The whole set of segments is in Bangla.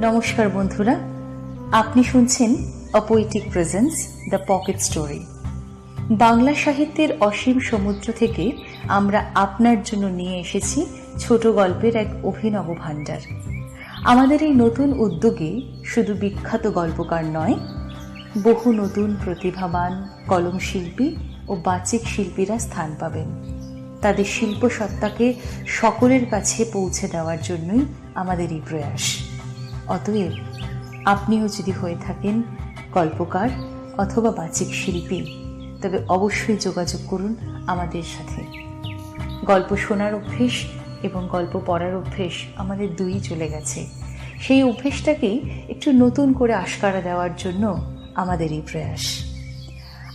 নমস্কার বন্ধুরা। আপনি শুনছেন a poetic presence the pocket story Bangla সাহিত্যের অসীম সমুদ্র থেকে আমরা আপনার জন্য নিয়ে এসেছি ছোট গল্পের এক অভিনব ভাণ্ডার। আমাদের এই নতুন উদ্যোগে শুধু বিখ্যাত গল্পকার নয়, বহু নতুন প্রতিভাবান কলম শিল্পী ও বাচিক শিল্পীরা স্থান পাবেন। তাদের শিল্পসত্তাকে সকলের কাছে পৌঁছে দেওয়ার জন্যই আমাদের এই প্রয়াস। অতএব আপনিও যদি হয়ে থাকেন গল্পকার অথবা বাচিক শিল্পী, তবে অবশ্যই যোগাযোগ করুন আমাদের সাথে। গল্প শোনার অভ্যেস এবং গল্প পড়ার অভ্যেস আমাদের দুই চলে গেছে। সেই অভ্যেসটাকেই একটু নতুন করে আশকারা দেওয়ার জন্য আমাদের এই প্রয়াস।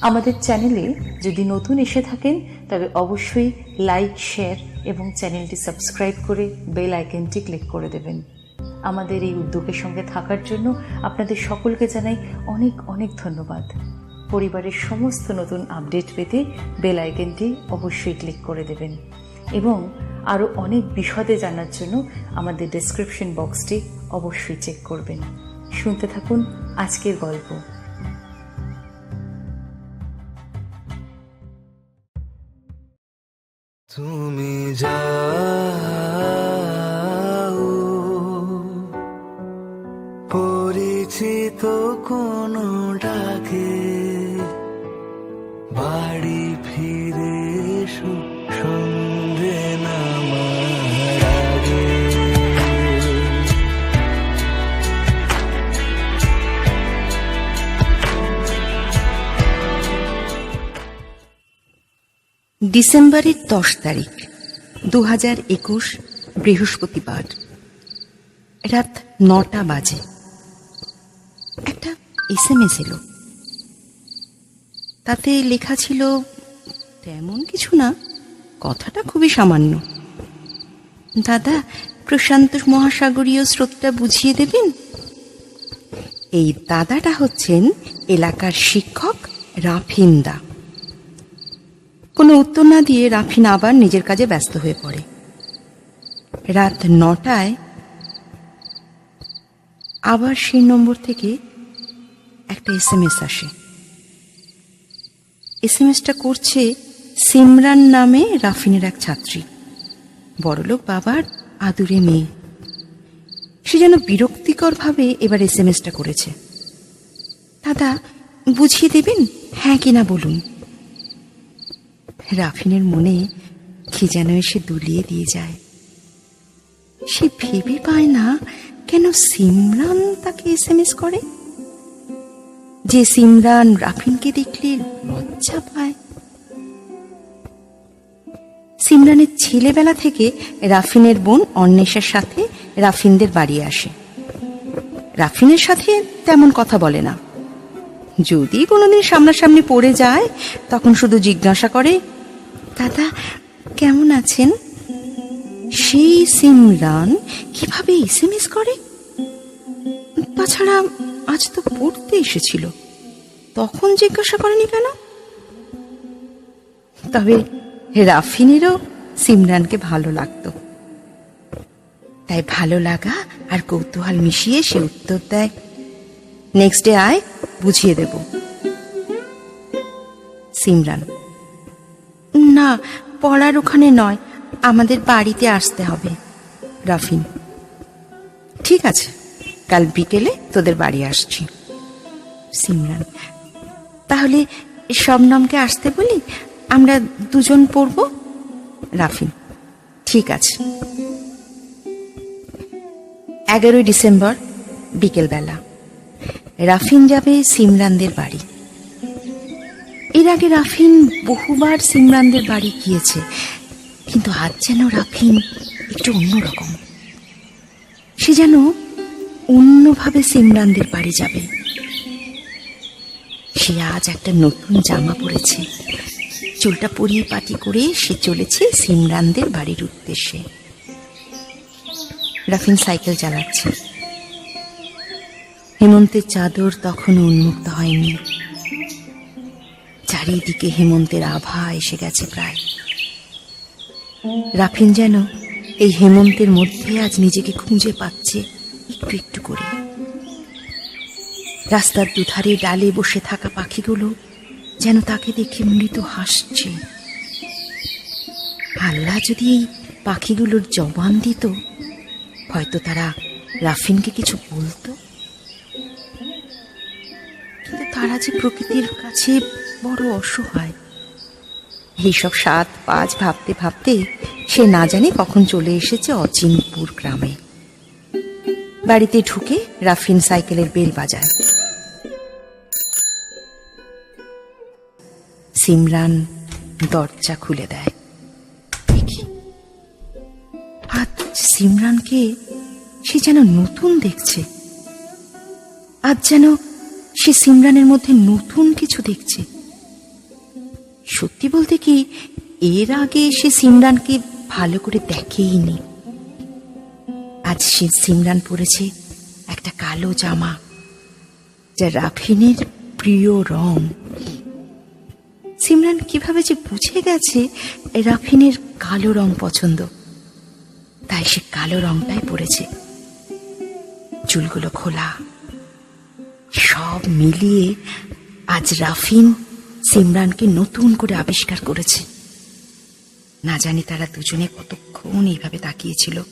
আমাদের চ্যানেলে যদি নতুন এসে থাকেন, তবে অবশ্যই লাইক, শেয়ার এবং চ্যানেলটি সাবস্ক্রাইব করে বেল আইকনটি ক্লিক করে দেবেন। আমাদের এই উদ্যোগের সঙ্গে থাকার জন্য আপনাদের সকলকে জানাই অনেক অনেক ধন্যবাদ। পরিবারের সমস্ত নতুন আপডেট পেতে বেল আইকনটি অবশ্যই ক্লিক করে দেবেন এবং আরও অনেক বিশদে জানার জন্য আমাদের ডেসক্রিপশন বক্সটি অবশ্যই চেক করবেন। শুনতে থাকুন আজকের গল্প। তুমি যাও কোন ডাকে। বাড়ি ফিরে এসো ডিসেম্বরের দশ তারিখ দু হাজার একুশ বৃহস্পতিবার, রাত নটা বাজে। একটা এস এম এস এলো। তাতে লেখা ছিল, তেমন কিছু না, কথাটা খুবই সামান্য। দাদা, প্রশান্ত মহাসাগরীয় স্রোতটা বুঝিয়ে দেবেন? এই দাদাটা হচ্ছেন এলাকার শিক্ষক রাফিন্দা। কোনো উত্তর না দিয়ে রাফিন আবার নিজের কাজে ব্যস্ত হয়ে পড়ে। রাত নটায় আবার সেই নম্বর থেকে একটা এস এম এস আসে। এস এম এসটা করছে সিমরান নামে রাফিনের এক ছাত্রী। বড়লোক বাবার আদুরে মেয়ে। সে যেন বিরক্তিকরভাবে এবার এস এম এসটা করেছে। দাদা, বুঝিয়ে দেবেন? হ্যাঁ কিনা বলুন। রাফিনের মনে কি যেন এসে দুলিয়ে দিয়ে যায়। সে ভেবে পায় না কেন সিমরান তাকে এস এম এস করে? যে সিমরান রাফিনকে দেখলে লজ্জা পায়। সিমরানের ছেলেবেলা থেকে রাফিনের বোন অন্বেষার সাথে রাফিনদের বাড়ি আসে। রাফিনের সাথে তেমন কথা বলে না। যদি কোনোদিন সামনাসামনি পড়ে যায়, তখন শুধু জিজ্ঞাসা করে, দাদা, কেমন আছেন? সেই সিমরান কীভাবে এসএমএস করে? তাছাড়া আজ তো পড়তে এসেছিল। তখন জিজ্ঞাসা করেনি কেন? তবে রাফিনেরও সিমরানকে ভালো লাগতো। তাই ভালো লাগা আর কৌতূহল মিশিয়ে সে উত্তর দেয় নেক্সট ডে আয়, বুঝিয়ে দেব। সিমরান, না, পড়ার ওখানে নয়। আমাদের বাড়িতে আসতে হবে, রাফিন। ঠিক আছে, কাল বিকেলে তোদের বাড়ি আসছি। সিমরান, তাহলে শবনমকে আসতে বলি? আমরা দুজন পড়ব? রাফিন, ঠিক আছে। এগারোই ডিসেম্বর, বিকেলবেলা। রাফিন যাবে সিমরানদের বাড়ি। এর আগে রাফিন বহুবার সিমরানদের বাড়ি গিয়েছে। কিন্তু আজ যেন রাফিন একটু অন্যরকম। সে যেন অন্যভাবে সিমরানদের বাড়ি যাবে। সে আজ একটা নতুন জামা পরেছে। চুলটা পরিয়ে পাটি করে সে চলেছে সিমরানদের বাড়ির উদ্দেশ্যে। রাফিন সাইকেল চালাচ্ছে। হেমন্তের চাদর তখনও উন্মুক্ত হয়নি। চারিদিকে হেমন্তের আভা এসে গেছে প্রায়। রাফিন যেন এই হেমন্তের মধ্যে আজ নিজেকে খুঁজে পাচ্ছে একটু একটু করে। রাস্তার দুধারে ডালে বসে থাকা পাখিগুলো যেন তাকে দেখে মৃদু হাসছে। আল্লাহ যদি এই পাখিগুলোর জবান দিত, হয়তো তারা রাফিনকে কিছু বলতো। কিন্তু তারা যে প্রকৃতির কাছে বড় অসহায়। এইসব সাত পাঁচ ভাবতে ভাবতে সে না জানে কখন চলে এসেছে অচিনপুর গ্রামে। বাড়িতে ঢুকে রাফিন সাইকেলের বেল বাজায়। সিমরান দরজা খুলে দেয়? আজ সিমরানকে সে যেন নতুন দেখছে। আজ যেন সে সিমরানের মধ্যে নতুন কিছু দেখছে। সত্যি বলতে কি, এর আগে সে সিমরানকে ভালো করে দেখেইনি। আজ সে সিমরান পরেছে একটা কালো জামা, যা রাফিনের প্রিয় রং। সিমরান কীভাবে যে বুঝে গেছে, রাফিনের কালো রং পছন্দ। তাই সে কালো রংটাই পরেছে। চুলগুলো খোলা। সব মিলিয়ে আজ রাফিন সিমরানকে নতুন করে আবিষ্কার করেছে। না জানি তারা দুজনে কতক্ষণ এইভাবে তাকিয়েছিল।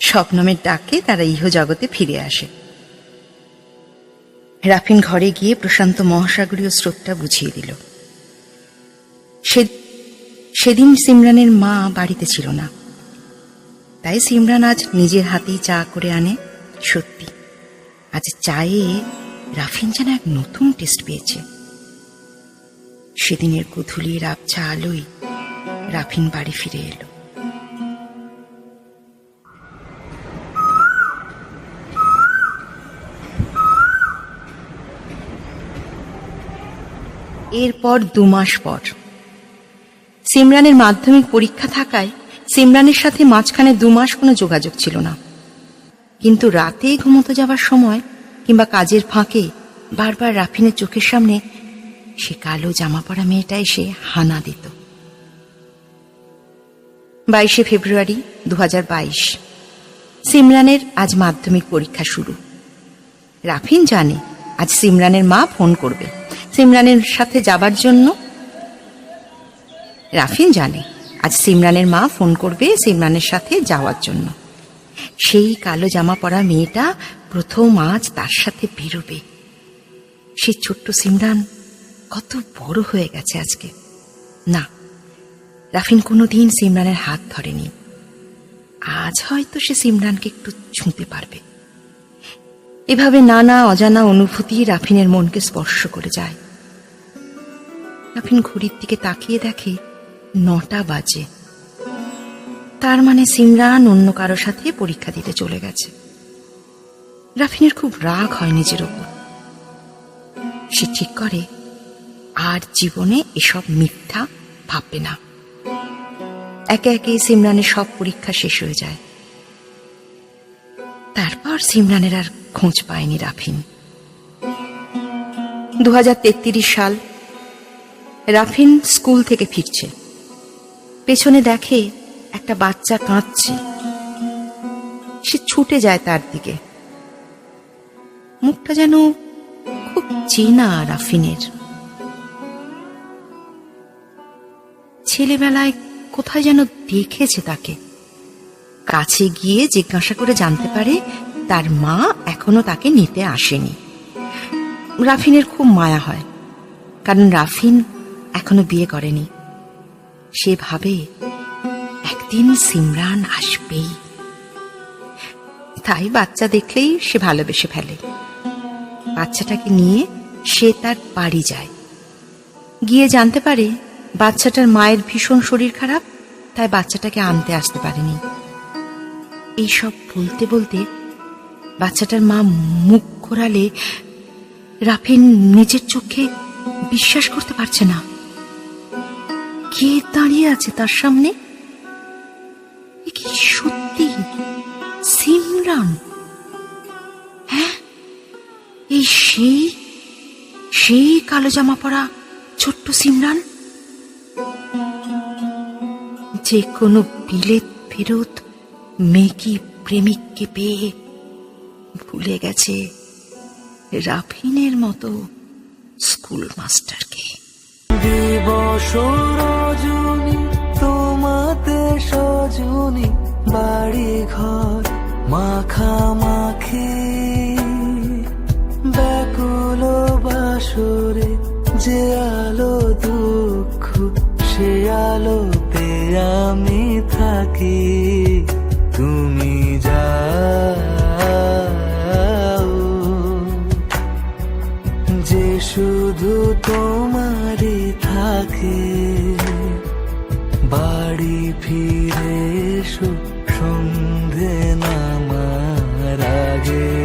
স্বপ্নমের ডাকে তারা ইহ জগতে ফিরে আসে। রাফিন ঘরে গিয়ে প্রশান্ত মহাসাগরীয় স্রোতটা বুঝিয়ে দিল। সেদিন সিমরানের মা বাড়িতে ছিল না। তাই সিমরান আজ নিজের হাতেই চা করে আনে, সত্যি। আজ চায়ে রাফিন যেন এক নতুন টেস্ট পেয়েছে। সেদিনের গধূলির আবছা আলোয় রাফিন বাড়ি ফিরে এলো। এরপর দু মাস পর। সিমরানের মাধ্যমিক পরীক্ষা থাকায় সিমরানের সাথে মাঝখানে দু মাস কোনো যোগাযোগ ছিল না। কিন্তু রাতে ঘুমোতে যাওয়ার সময় কিংবা কাজের ফাঁকে বারবার রাফিনের চোখের সামনে সে কালো জামা পরা মেয়েটা এসে হানা দিত। বাইশে ফেব্রুয়ারি দু সিমরানের আজ মাধ্যমিক পরীক্ষা শুরু। রাফিন জানে, আজ সিমরানের মা ফোন করবে। সিমরানের সাথে যাবার জন্য? রাফিন জানে, আজ সিমরানের মা ফোন করবে সিমরানের সাথে যাওয়ার জন্য। সেই কালো জামা পরা মেয়েটা প্রথম আজ তার সাথে বেরোবে। সে ছোট্ট সিমরান কত বড় হয়ে গেছে আজকে। না, রাফিন কোনোদিন সিমরানের হাত ধরেনি। আজ হয়তো সে সিমরানকে একটু ছুঁতে পারবে। এভাবে নানা অজানা অনুভূতি রাফিনের মনকে স্পর্শ করে যায়। রাফিন ঘড়ির দিকে তাকিয়ে দেখে নটা বাজে। তার মানে সিমরান অন্য কারও সাথে পরীক্ষা দিতে চলে গেছে। রাফিনের খুব রাগ হয় নিজের ওপর। সে ঠিক করে আর জীবনে এসব মিথ্যা ভাববে না। একে একে সিমরানের সব পরীক্ষা শেষ হয়ে যায়। তারপর সিমরানের আর খোঁজ পায়নি রাফিন। দু সাল রাফিন স্কুল থেকে ফিরছে। পেছনে দেখে একটা বাচ্চা কাঁদছে। সে ছুটে যায় তার দিকে। মুখটা যেন খুব চেনা রাফিনের। ছেলেবেলায় কোথায় যেন দেখেছে তাকে। কাছে গিয়ে জিজ্ঞাসা করে জানতে পারে তার মা এখনও তাকে নিতে আসেনি। রাফিনের খুব মায়া হয়, কারণ রাফিন এখনও বিয়ে করেনি। সে ভাবে একদিন সিমরান আসবেই। তাই বাচ্চা দেখলেই সে ভালোবেসে ফেলে। বাচ্চাটাকে নিয়ে সে তার বাড়ি যায়। গিয়ে জানতে পারে বাচ্চাটার মায়ের ভীষণ শরীর খারাপ, তাই বাচ্চাটাকে আনতে আসতে পারেনি। এইসব বলতে বলতে বাচ্চাটার মা মুখ ঘোরালে রাফিন নিজের চোখে বিশ্বাস করতে পারছে না। কে দাঁড়িয়ে আছে তার সামনে? কি সত্যি? সিমরান? হ্যাঁ এই সেই সেই কালো জামা পরা ছোট্ট সিমরান? যে কোনো বিলেত ফেরত মেকি প্রেমিককে পেয়ে ভুলে গেছে রাফিনের মতো স্কুল মাস্টারকে দিবস রজনী তোমাতে সজনী বাড়ি ঘর মাখামাখি। ব্যাকুল বাসরে যে আলো দুঃখ, সে আলোতে আমি থাকি তুমি যাও। যে শুধু তোমারই থাকে বাড়ি ফিরে সন্ধে নামার আগে।